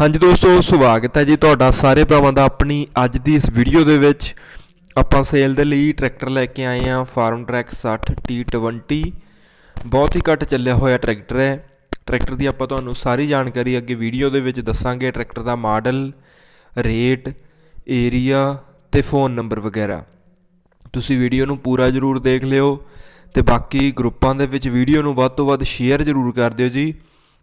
ਹਾਂਜੀ ਦੋਸਤੋ, ਸਵਾਗਤ ਹੈ ਜੀ ਤੁਹਾਡਾ ਸਾਰੇ ਭਰਾਵਾਂ ਦਾ ਆਪਣੀ ਅੱਜ ਦੀ ਇਸ ਵੀਡੀਓ ਦੇ ਵਿੱਚ। ਆਪਾਂ ਸੇਲ ਦੇ ਲਈ ਟਰੈਕਟਰ ਲੈ ਕੇ ਆਏ ਹਾਂ ਫਾਰਮ ਟਰੈਕ 60 T20 ਬਹੁਤ ਹੀ ਘੱਟ ਚੱਲਿਆ ਹੋਇਆ ਟਰੈਕਟਰ ਹੈ। ਟਰੈਕਟਰ ਦੀ ਆਪਾਂ ਤੁਹਾਨੂੰ ਸਾਰੀ ਜਾਣਕਾਰੀ ਅੱਗੇ ਵੀਡੀਓ ਦੇ ਵਿੱਚ ਦੱਸਾਂਗੇ। ਟਰੈਕਟਰ ਦਾ ਮਾਡਲ ਰੇਟ ਏਰੀਆ ਤੇ ਫੋਨ ਨੰਬਰ ਵਗੈਰਾ। ਤੁਸੀਂ ਵੀਡੀਓ ਨੂੰ ਪੂਰਾ ਜ਼ਰੂਰ ਦੇਖ ਲਿਓ ਤੇ ਬਾਕੀ ਗਰੁੱਪਾਂ ਦੇ ਵਿੱਚ ਵੀਡੀਓ ਨੂੰ ਵੱਧ ਤੋਂ ਵੱਧ ਸ਼ੇਅਰ ਜ਼ਰੂਰ ਕਰ ਦਿਓ ਜੀ।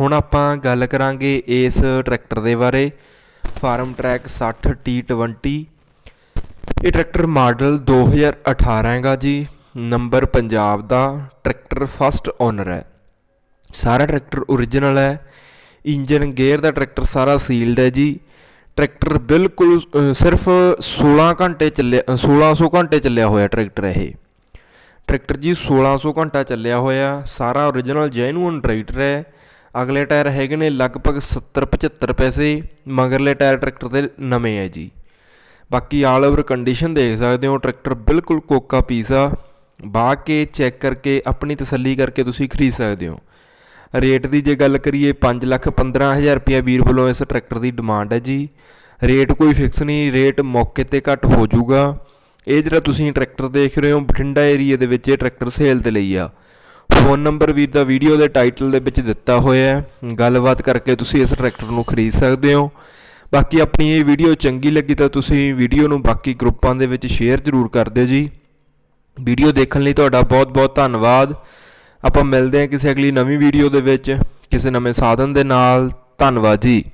ਹੁਣ ਆਪਾਂ ਗੱਲ ਕਰਾਂਗੇ ਇਸ ਟਰੈਕਟਰ ਦੇ ਬਾਰੇ ਫਾਰਮ ਟਰੈਕ 60 T20 ਇਹ ਟਰੈਕਟਰ ਮਾਡਲ 2018 ਹੈਗਾ ਜੀ ਨੰਬਰ ਪੰਜਾਬ ਦਾ ਟਰੈਕਟਰ ਫਸਟ ਓਨਰ ਹੈ। ਸਾਰਾ ਟਰੈਕਟਰ ਓਰੀਜਨਲ ਹੈ ਇੰਜਨ ਗੇਅਰ ਦਾ ਟਰੈਕਟਰ ਸਾਰਾ ਸੀਲਡ ਹੈ ਜੀ। ਟਰੈਕਟਰ ਬਿਲਕੁਲ ਸਿਰਫ 16 ਘੰਟੇ ਚੱਲਿਆ ਅ, 1600 ਘੰਟੇ ਚੱਲਿਆ ਹੋਇਆ ਟਰੈਕਟਰ ਇਹ। ਟਰੈਕਟਰ ਜੀ 1600 ਘੰਟਾ ਚੱਲਿਆ ਹੋਇਆ ਸਾਰਾ ਓਰੀਜਨਲ ਜੈਨੂਅਨ ਟਰੈਕਟਰ ਹੈ। ਅਗਲੇ ਟਾਇਰ ਹੈਗੇ ਨੇ ਲਗਭਗ 70 75 ਪੈਸੇ, ਮਗਰਲੇ ਟਾਇਰ ਟਰੈਕਟਰ ਦੇ ਨਵੇਂ ਹੈ ਜੀ। ਬਾਕੀ ਆਲ ਓਵਰ ਕੰਡੀਸ਼ਨ ਦੇਖ ਸਕਦੇ ਹੋ, ਟਰੈਕਟਰ ਬਿਲਕੁਲ ਕੋਕਾ ਪੀਸਾ ਬਾ ਕੇ ਚੈੱਕ ਕਰਕੇ, ਆਪਣੀ ਤਸੱਲੀ ਕਰਕੇ ਤੁਸੀਂ ਖਰੀਦ ਸਕਦੇ ਹੋ। ਰੇਟ ਦੀ ਜੇ ਗੱਲ ਕਰੀਏ 5 ਲੱਖ 15000 ਰੁਪਇਆ ਵੀਰ ਵੱਲੋਂ ਇਸ ਟਰੈਕਟਰ ਦੀ ਡਿਮਾਂਡ ਹੈ ਜੀ। ਰੇਟ ਕੋਈ ਫਿਕਸ ਨਹੀਂ, ਰੇਟ ਮੌਕੇ ਤੇ ਘੱਟ ਹੋ ਜਾਊਗਾ। ਇਹ ਜਿਹੜਾ ਤੁਸੀਂ ਟਰੈਕਟਰ ਦੇਖ ਰਹੇ ਹੋ, ਬਠਿੰਡਾ ਏਰੀਆ ਦੇ ਵਿੱਚ ਇਹ ਟਰੈਕਟਰ ਸੇਲ ਤੇ ਲਈ ਆ। ਫੋਨ ਨੰਬਰ ਵੀਰ ਦਾ ਵੀਡੀਓ ਦੇ ਟਾਈਟਲ ਦੇ ਵਿੱਚ ਦਿੱਤਾ ਹੋਇਆ ਹੈ। ਗੱਲਬਾਤ ਕਰਕੇ ਤੁਸੀਂ ਇਸ ਟਰੈਕਟਰ ਨੂੰ ਖਰੀਦ ਸਕਦੇ ਹੋ। ਬਾਕੀ ਆਪਣੀ ਇਹ ਵੀਡੀਓ ਚੰਗੀ ਲੱਗੀ ਤਾਂ ਤੁਸੀਂ ਵੀਡੀਓ ਨੂੰ ਬਾਕੀ ਗਰੁੱਪਾਂ ਦੇ ਵਿੱਚ ਸ਼ੇਅਰ ਜ਼ਰੂਰ ਕਰ ਦਿਓ ਜੀ। ਵੀਡੀਓ ਦੇਖਣ ਲਈ ਤੁਹਾਡਾ ਬਹੁਤ-ਬਹੁਤ ਧੰਨਵਾਦ। ਆਪਾਂ ਮਿਲਦੇ ਹਾਂ ਕਿਸੇ ਅਗਲੀ ਨਵੀਂ ਵੀਡੀਓ ਦੇ ਵਿੱਚ। ਕਿਸੇ ਨਵੇਂ ਸਾਧਨ ਦੇ ਨਾਲ। ਧੰਨਵਾਦ ਜੀ।